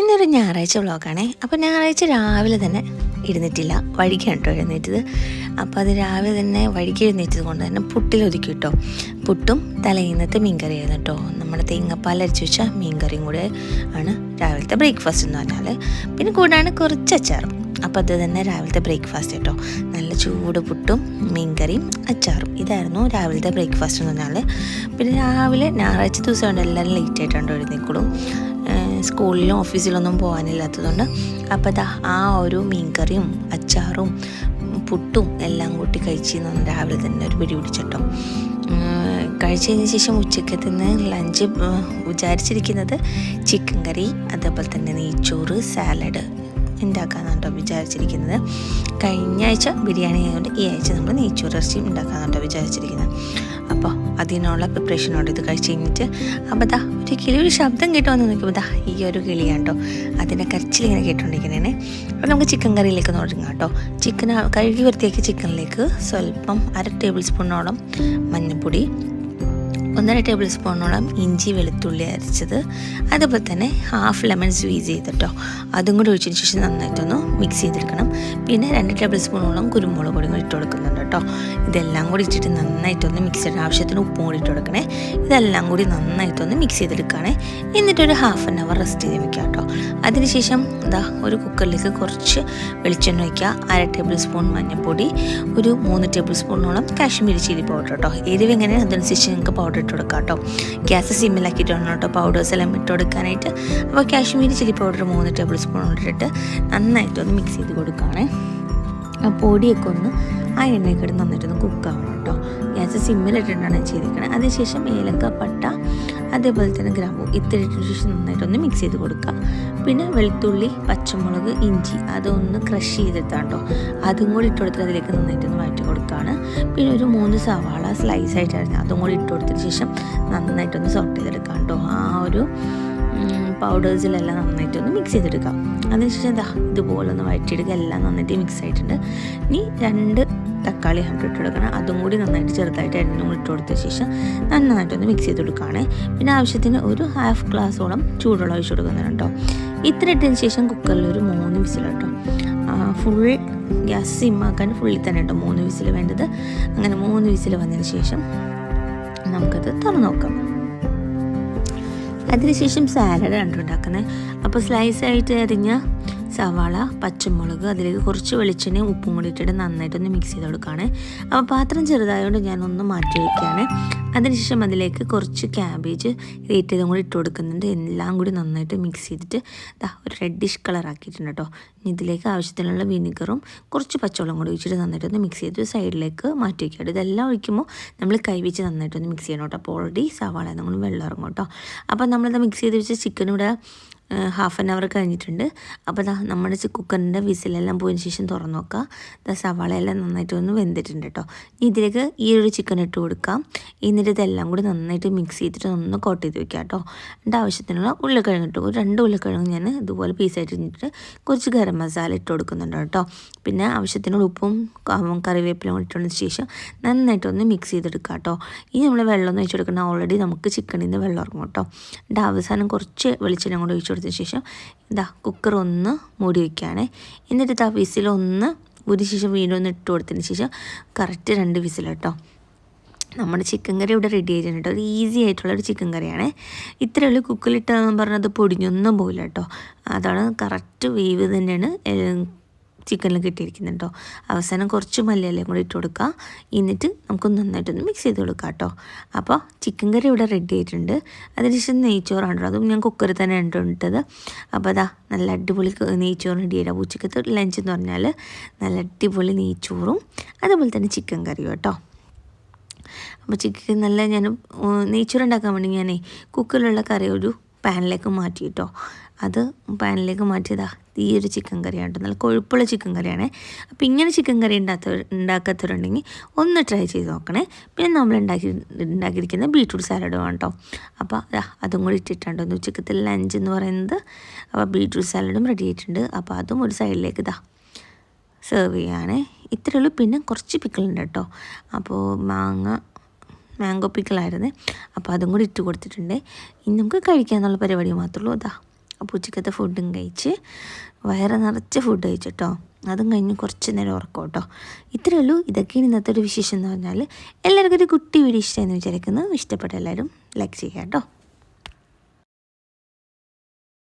ഇന്നൊരു ഞായറാഴ്ച വ്ളോഗാണേ. അപ്പോൾ ഞായറാഴ്ച രാവിലെ തന്നെ ഇരുന്നിട്ടില്ല വഴിക്കാണ് കേട്ടോ എഴുന്നേറ്റത്. അപ്പോൾ അത് രാവിലെ തന്നെ വഴിക്ക് എഴുന്നേറ്റത് കൊണ്ട് തന്നെ പുട്ടിലൊതുക്കി കേട്ടോ. പുട്ടും തലേന്നത്തെ മീൻകറി ആയിരുന്നു കേട്ടോ. നമ്മുടെ തേങ്ങാപ്പാൽ അരച്ച് വെച്ച മീൻകറിയും കൂടെ ആണ് രാവിലത്തെ ബ്രേക്ക്ഫാസ്റ്റ് എന്ന് പറഞ്ഞാൽ പിന്നെ കൂടാണ് കുറച്ച് അച്ചാറും. അപ്പോൾ അത് തന്നെ രാവിലത്തെ ബ്രേക്ക്ഫാസ്റ്റ് കേട്ടോ. നല്ല ചൂട് പുട്ടും മീൻകറിയും അച്ചാറും. ഇതായിരുന്നു രാവിലത്തെ ബ്രേക്ക്ഫാസ്റ്റ് എന്ന് പറഞ്ഞാൽ പിന്നെ രാവിലെ ഞായറാഴ്ച ദിവസം കൊണ്ട് എല്ലാവരും ലേറ്റ് ആയിട്ടാണ് എഴുന്നേക്കുള്ളൂ സ്കൂളിലും ഓഫീസിലൊന്നും പോകാനില്ലാത്തതുകൊണ്ട് അപ്പോൾ ആ ഒരു മീൻകറിയും അച്ചാറും പുട്ടും എല്ലാം കൂട്ടി കഴിച്ച് നിന്ന് രാവിലെ തന്നെ ഒരു പിടി പിടിച്ചിട്ടോ. കഴിച്ചതിന് ശേഷം ഉച്ചയ്ക്ക് ഉച്ചക്കത്തിന് ലഞ്ച് വിചാരിച്ചിരിക്കുന്നത് ചിക്കൻ കറി അതേപോലെ തന്നെ നെയ്ച്ചോറ് സാലഡ് ഉണ്ടാക്കാമെന്നാണ് കേട്ടോ വിചാരിച്ചിരിക്കുന്നത്. കഴിഞ്ഞ ആഴ്ച ബിരിയാണി ആയതുകൊണ്ട് ഈ ആഴ്ച നമ്മൾ നെയ്ച്ചോറ് ഇറച്ചി ഉണ്ടാക്കാമെന്നാണ് കേട്ടോ വിചാരിച്ചിരിക്കുന്നത്. അപ്പോൾ അതിനുള്ള പ്രിപ്പറേഷനോട് ഇത് കഴിച്ച് കഴിഞ്ഞിട്ട് അപ്പോൾ ദാ ഒരു കിളി ഒരു ശബ്ദം കേട്ടോന്ന് നോക്കിയപ്പോൾ ദാ ഈ ഒരു കിളിയാണ് കേട്ടോ. അതിന്റെ കരച്ചിലിങ്ങനെ കേട്ടോണ്ടിരിക്കുന്നേ അപ്പോൾ നമുക്ക് ചിക്കൻ കറിയിലേക്ക് തുടങ്ങാം കേട്ടോ. ചിക്കൻ കഴുകി വൃത്തിയാക്കി ചിക്കനിലേക്ക് സ്വല്പം അര ടേബിൾ സ്പൂണോളം മഞ്ഞൾപ്പൊടി ഒന്നര ടേബിൾ സ്പൂണോളം ഇഞ്ചി വെളുത്തുള്ളി അരച്ചത്. അതുപോലെ തന്നെ ഹാഫ് ലെമൺ സ്വീസ് ചെയ്തിട്ടോ അതും കൂടി ഒഴിച്ചതിന് ശേഷം നന്നായിട്ടൊന്ന് മിക്സ് ചെയ്തെടുക്കണം. പിന്നെ രണ്ട് ടേബിൾ സ്പൂണോളം കുരുമുളക് പൊടി ഇട്ട് കൊടുക്കുന്നുണ്ട് കേട്ടോ. ഇതെല്ലാം കൂടി ഇട്ടിട്ട് നന്നായിട്ടൊന്ന് മിക്സ് ചെയ്യണം. ആവശ്യത്തിന് ഉപ്പും കൂടി ഇട്ട് കൊടുക്കണേ. ഇതെല്ലാം കൂടി നന്നായിട്ടൊന്ന് മിക്സ് ചെയ്തെടുക്കുകയാണേ എന്നിട്ടൊരു ഹാഫ് ആൻ അവർ റെസ്റ്റ് ചെയ്ത് വെക്കുക കേട്ടോ. അതിനുശേഷം എന്താ ഒരു കുക്കറിലേക്ക് കുറച്ച് വെളിച്ചെണ്ണ വയ്ക്കുക അര ടേബിൾ സ്പൂൺ മഞ്ഞൾപ്പൊടി ഒരു മൂന്ന് ടേബിൾ സ്പൂണോളം കാശ്മീരി ചില്ലി പൗഡർ കേട്ടോ. എരിവ് എങ്ങനെ അതനുസരിച്ച് നിങ്ങൾക്ക് പൗഡർ ഇട്ട് കൊടുക്കാം കേട്ടോ. ഗ്യാസ് സിമ്മിലാക്കിയിട്ടാണ് കേട്ടോ പൗഡേഴ്സ് എല്ലാം ഇട്ട് കൊടുക്കാനായിട്ട്. അപ്പോൾ കാശ്മീരി ചില്ലി പൗഡർ മൂന്ന് ടേബിൾ സ്പൂൺ ഇട്ടിട്ട് നന്നായിട്ടൊന്ന് മിക്സ് ചെയ്ത് കൊടുക്കുകയാണേ ആ പൊടിയൊക്കെ ഒന്ന് ആ എണ്ണയൊക്കെ ഇട്ട് നന്നായിട്ടൊന്ന് കുക്കാവണം കേട്ടോ. ഗ്യാസ് സിമ്മിലിട്ടിട്ടാണ് ചെയ്തിരിക്കുന്നത് അതിനുശേഷം ഏലക്ക പട്ട അതേപോലെ തന്നെ ഗ്രാമ്പു ഇത്തിരിട്ടതിന് ശേഷം നന്നായിട്ടൊന്ന് മിക്സ് ചെയ്ത് കൊടുക്കുക. പിന്നെ വെളുത്തുള്ളി പച്ചമുളക് ഇഞ്ചി അതൊന്ന് ക്രഷ് ചെയ്തെടുത്താൽ കേട്ടോ. അതും കൂടി ഇട്ട് കൊടുത്തിട്ട് അതിലേക്ക് നന്നായിട്ടൊന്ന് വഴറ്റി കൊടുക്കുകയാണ്. പിന്നെ ഒരു മൂന്ന് സവാള സ്ലൈസ് ആയിട്ടായിരുന്നു അതും കൂടി ഇട്ട് കൊടുത്തതിന് ശേഷം നന്നായിട്ടൊന്ന് സോട്ട് ചെയ്തെടുക്കാം കേട്ടോ. ആ ഒരു പൗഡേഴ്സിലെല്ലാം നന്നായിട്ടൊന്ന് മിക്സ് ചെയ്തെടുക്കാം അതിനുശേഷം എന്താ ഇതുപോലെ ഒന്ന് വഴറ്റിയെടുക്കുക. എല്ലാം നന്നായിട്ട് മിക്സ് ആയിട്ടുണ്ട്. ഇനി രണ്ട് തക്കാളി ഹൺഡ്രഡ് ഇട്ട് കൊടുക്കണം. അതും കൂടി നന്നായിട്ട് ചെറുതായിട്ട് എണ്ണ ഇട്ട് കൊടുത്ത ശേഷം നന്നായിട്ടൊന്ന് മിക്സ് ചെയ്ത് കൊടുക്കുകയാണ്. പിന്നെ ആവശ്യത്തിന് ഒരു ഹാഫ് ഗ്ലാസ്സോളം ചൂടുവെള്ളം ഒഴിച്ച് കൊടുക്കുന്നുണ്ട് കേട്ടോ. ഇത്ര ഇട്ടതിന് ശേഷം കുക്കറിൽ ഒരു മൂന്ന് വിസിൽ കേട്ടോ ഫുൾ ഗ്യാസ് സിമ്മാക്കാൻ ഫുള്ളിൽ തന്നെ കേട്ടോ മൂന്ന് വിസിൽ വേണ്ടത്. അങ്ങനെ മൂന്ന് വിസിൽ വന്നതിന് ശേഷം നമുക്കത് തുറന്നു നോക്കാം. അതിനുശേഷം സാലഡ് ആണ് ഉണ്ടാക്കുന്നത്. അപ്പോൾ സ്ലൈസ് ആയിട്ട് അരിഞ്ഞ സവാള പച്ചമുളക് അതിലേക്ക് കുറച്ച് വെളിച്ചെണ്ണയും ഉപ്പും കൂടി ഇട്ടിട്ട് നന്നായിട്ടൊന്ന് മിക്സ് ചെയ്ത് കൊടുക്കുകയാണ് അപ്പോൾ പാത്രം ചെറുതായതുകൊണ്ട് ഞാനൊന്ന് മാറ്റി വയ്ക്കുകയാണ് അതിനുശേഷം അതിലേക്ക് കുറച്ച് ക്യാബേജ് ഗ്രേറ്റ് ചെയ്തും കൂടി ഇട്ട് കൊടുക്കുന്നുണ്ട്. എല്ലാം കൂടി നന്നായിട്ട് മിക്സ് ചെയ്തിട്ട് ദാ ഒരു റെഡിഷ് കളർ ആക്കിയിട്ടുണ്ട് കേട്ടോ ഇനി ഇതിലേക്ക് ആവശ്യത്തിനുള്ള വിനിഗറും കുറച്ച് പച്ചവെള്ളം കൂടി ഒഴിച്ചിട്ട് നന്നായിട്ടൊന്ന് മിക്സ് ചെയ്ത് സൈഡിലേക്ക് മാറ്റി വയ്ക്കുക ഇതെല്ലാം ഒഴിക്കുമ്പോൾ നമ്മൾ കൈവച്ച് നന്നായിട്ടൊന്ന് മിക്സ് ചെയ്യണം കേട്ടോ അപ്പോൾ ഓൾറെഡി സവാള നമ്മൾ വെള്ളം ഇറങ്ങും കേട്ടോ അപ്പോൾ നമ്മളിത് മിക്സ് ചെയ്ത് വെച്ച ചിക്കൻ ഇവിടെ ഹാഫ് ആൻ അവർ കഴിഞ്ഞിട്ടുണ്ട്. അപ്പോൾ ദാ നമ്മുടെ കുക്കറിന്റെ വിസിലെല്ലാം പോയതിന് ശേഷം തുറന്നു നോക്കുക ദാ സവാളയെല്ലാം നന്നായിട്ട് ഒന്ന് വെന്തിട്ടുണ്ട് കേട്ടോ ഇനി ഇതിലേക്ക് ഈ ഒരു ചിക്കൻ ഇട്ട് കൊടുക്കാം. എന്നിട്ട് ഇതെല്ലാം കൂടി നന്നായിട്ട് മിക്സ് ചെയ്തിട്ട് ഒന്ന് കോട്ട് ചെയ്ത് വെക്കാം കേട്ടോ എന്റെ ആവശ്യത്തിനുള്ള ഉരുളക്കിഴങ്ങ് ഇട്ടു. ഒരു രണ്ട് ഉരുളക്കിഴങ്ങ് ഞാൻ ഇതുപോലെ പീസായിട്ട് ഇട്ടിട്ട് കുറച്ച് ഗരം മസാല ഇട്ട് കൊടുക്കുന്നുണ്ട് കേട്ടോ പിന്നെ ആവശ്യത്തിനുള്ള ഉപ്പും കറിവേപ്പിലും ഇട്ടതിന് ശേഷം നന്നായിട്ടൊന്ന് മിക്സ് ചെയ്തെടുക്കുക കേട്ടോ ഇനി നമ്മൾ വെള്ളം ഒന്ന് ഒഴിച്ച് കൊടുക്കണം ഓൾറെഡി നമുക്ക് ചിക്കനിൽ നിന്ന് വെള്ളം ഇറങ്ങും കേട്ടോ എന്റെ അവസാനം കുറച്ച് വെളിച്ചെണ്ണ കൂടെ ഒഴിച്ച് കൊടുത്തതിന് ശേഷം ഇതാ കുക്കർ ഒന്ന് മൂടി വയ്ക്കുകയാണ് എന്നിട്ട് ഇതാ വിസിലൊന്ന് ഒരു ശേഷം വീണ്ടും ഒന്ന് ഇട്ട് കൊടുത്തതിന് ശേഷം കറക്റ്റ് രണ്ട് വിസിൽ നമ്മുടെ ചിക്കൻ കറി ഇവിടെ റെഡി ആയിട്ടുണ്ട് കേട്ടോ. ഒരു ഈസി ആയിട്ടുള്ള ഒരു ചിക്കൻ കറിയാണ്. ഇത്രയേ ഉള്ളൂ. കുക്കറിലിട്ടെന്ന് പറഞ്ഞത് പൊടിഞ്ഞൊന്നും പോയില്ല കേട്ടോ. അതാണ് കറക്റ്റ് വേവ് തന്നെയാണ്. ചിക്കനിൽ കിട്ടിയിരിക്കുന്നുണ്ടോ കേട്ടോ. അവസാനം കുറച്ച് മല്ലിയിലയും കൂടി ഇട്ട് കൊടുക്കുക എന്നിട്ട് നമുക്ക് നന്നായിട്ടൊന്ന് മിക്സ് ചെയ്ത് കൊടുക്കാം കേട്ടോ. അപ്പോൾ ചിക്കൻ കറി ഇവിടെ റെഡി ആയിട്ടുണ്ട്. അതിനുശേഷം നെയ്ച്ചോറാണ് അതും ഞാൻ കുക്കറിൽ തന്നെ ഇട്ടത്. അപ്പോൾ അതാ നല്ല അടിപൊളി നെയ്ച്ചോറ് റെഡി ആയിട്ടാണ് ഉച്ചക്കത്തെ ലഞ്ച് എന്ന് പറഞ്ഞാൽ നല്ല അടിപൊളി നെയ്ച്ചോറും അതുപോലെ തന്നെ ചിക്കൻ കറിയും കേട്ടോ. അപ്പോൾ ചിക്കൻ നല്ല ഞാൻ നെയ്ച്ചോറ് ഉണ്ടാക്കാൻ വേണ്ടി ഞാനേ കുക്കറിലുള്ള കറി ഒരു പാനിലേക്ക് മാറ്റി കേട്ടോ. അത് പാനിലേക്ക് മാറ്റിയതാ ഈ ഒരു ചിക്കൻ കറിയാണ് കേട്ടോ. നല്ല കൊഴുപ്പുള്ള ചിക്കൻ കറിയാണ്. അപ്പോൾ ഇങ്ങനെ ചിക്കൻ കറി ഉണ്ടാത്ത ഉണ്ടാക്കാത്തവരുണ്ടെങ്കിൽ ഒന്ന് ട്രൈ ചെയ്ത് നോക്കണേ. പിന്നെ നമ്മൾ ഉണ്ടാക്കി ഉണ്ടാക്കിയിരിക്കുന്ന ബീട്രൂട്ട് സാലഡും കേട്ടോ. അപ്പോൾ അതും കൂടി ഇട്ടിട്ടുണ്ട്. ഒന്ന് ഉച്ചക്കത്തെ ലഞ്ച് എന്ന് പറയുന്നത്. അപ്പോൾ ബീട്രൂട്ട് സാലഡും റെഡി ആയിട്ടുണ്ട്. അപ്പോൾ അതും ഒരു സൈഡിലേക്ക് ഇതാ സെർവ് ചെയ്യാണ് ഇത്രയേ ഉള്ളൂ. പിന്നെ കുറച്ച് പിക്കിളുണ്ട് കേട്ടോ. അപ്പോൾ മാങ്ങ മാംഗോ പിക്കിളായിരുന്നു. അപ്പോൾ അതും കൂടി ഇട്ട് കൊടുത്തിട്ടുണ്ട്. ഇനി നമുക്ക് കഴിക്കാമെന്നുള്ള പരിപാടി മാത്രമേ ഉള്ളൂ. അതാ അപ്പോൾ ഉച്ചക്കത്തെ ഫുഡും കഴിച്ച് വയറ് നിറച്ച് ഫുഡ് കഴിച്ചിട്ടോ. അതും കഴിഞ്ഞ് കുറച്ച് നേരം ഉറക്കം കേട്ടോ ഇത്രയേ ഉള്ളൂ. ഇതൊക്കെയാണ് ഇന്നത്തെ ഒരു വിശേഷം എന്ന് പറഞ്ഞാൽ എല്ലാവർക്കും ഒരു കുട്ടി വീഡിയോ ഇഷ്ടമെന്ന് വിചാരിക്കുന്നു. ഇഷ്ടപ്പെട്ട എല്ലാവരും ലൈക്ക് ചെയ്യാം കേട്ടോ.